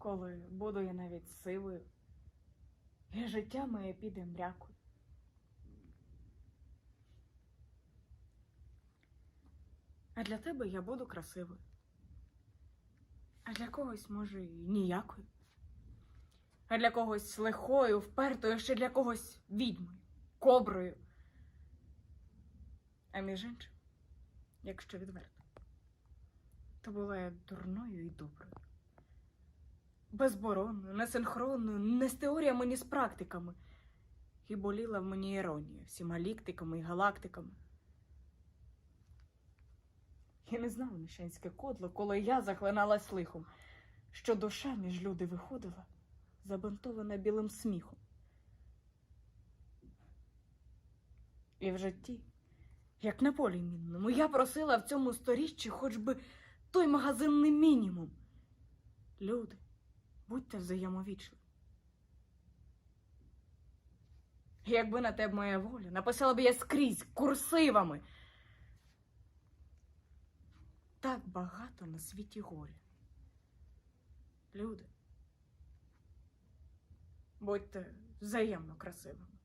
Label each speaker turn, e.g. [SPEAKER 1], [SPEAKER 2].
[SPEAKER 1] коли буду я навіть сивою, і життя моє піде мрякою. А для тебе я буду красивою. А для когось, може, і ніякою. А для когось лихою, впертою, ще для когось відьмою, коброю. А між іншим, якщо відверто, то була я дурною і доброю. Безборонною, несинхронною, не з теоріями, ні з практиками. І боліла в мені іронія всіма ліктиками і галактиками. Я не знала міщанське кодло, коли я захлиналась лихом, що душа між люди виходила, забинтована білим сміхом. І в житті, як на полі мінному, я просила в цьому сторіччі хоч би той магазинний мінімум. Люди, будьте взаємовічливі. Якби на тебе моя воля, написала б я скрізь курсивами. Так багато на світі горя. Люди, будьте взаємно красивими.